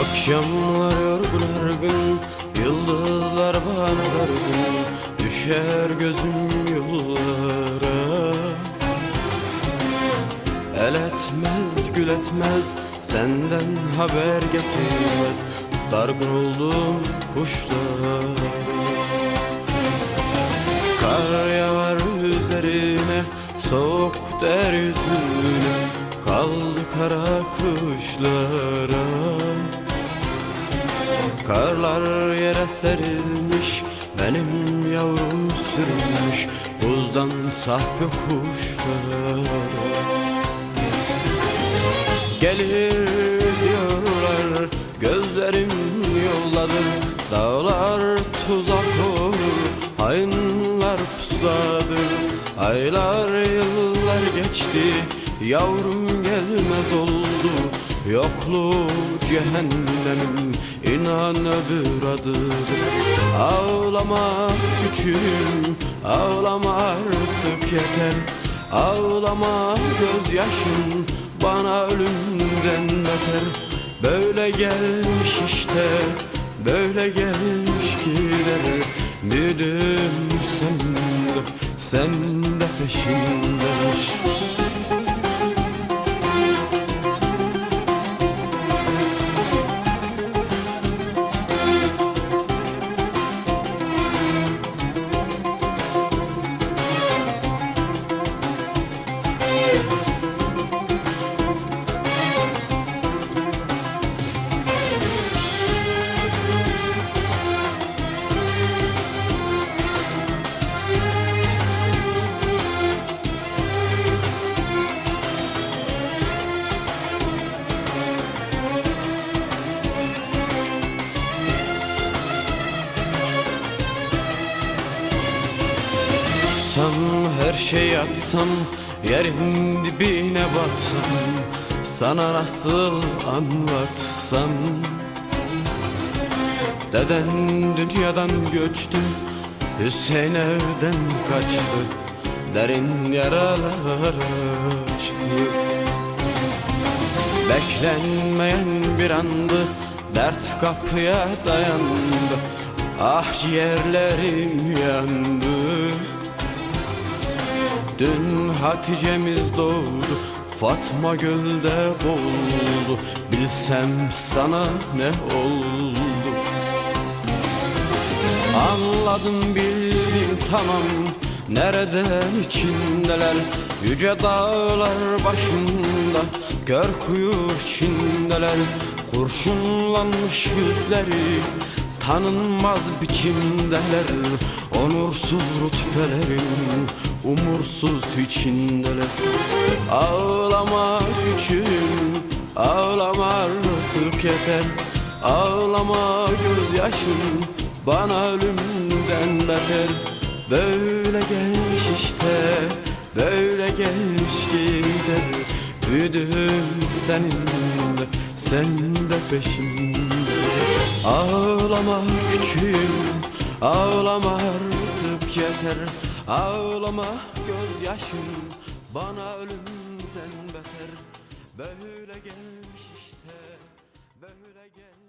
Akşamlar yorgun argın Yıldızlar bana dargın. Düşer gözüm yollara. El etmez gül etmez Senden haber getirmez. Dargın oldum kuşlara. Kar yağar üzerine Soğuk der yüzüne. Kaldı kara kuşlara Karlar yere serilmiş Benim yavrum sürmüş Buzdan saf yokuşlara Gelir diyorlar Gözlerim yolladım Dağlar tuzak olur Hainler pusladı. Aylar yıllar geçti Yavrum gelmez oldu Yokluğu cehennemin inan öbür adıdır. Ağlama küçüğüm Ağlama artık yeter. Ağlama gözyaşın bana ölümden beter. Böyle gelmiş işte böyle gelmiş gider Müdüm sen de sen de peşindemiş her şey atsam yerin dibine batsam Sana nasıl anlatsam? Deden dünyadan göçtü Hüseyin evden kaçtı Derin yaralar açtı. Beklenmeyen bir andı Dert kapıya dayandı Ah ciğerlerim yandı Dün Hatice'miz doğdu Fatma gölde boğuldu. Bilsem sana ne oldu? Anladım bildim tamam. Nereden içindeler? Yüce dağlar başında. Kör kuyu içindeler. Kurşunlanmış yüzleri Tanınmaz biçimdeler. Onursuz rütbelerin Umursuz içindeler Ağlama küçüğüm Ağlama artık yeter. Ağlama gözyaşın Bana ölümden beter. Böyle gelmiş işte Böyle gelmiş gider Müdür senin de Sen de peşinde Ağlama küçüğüm Ağlama artık yeter Ağlama gözyaşım bana ölümden beter. Böyle gelmiş işte böyle gelmiş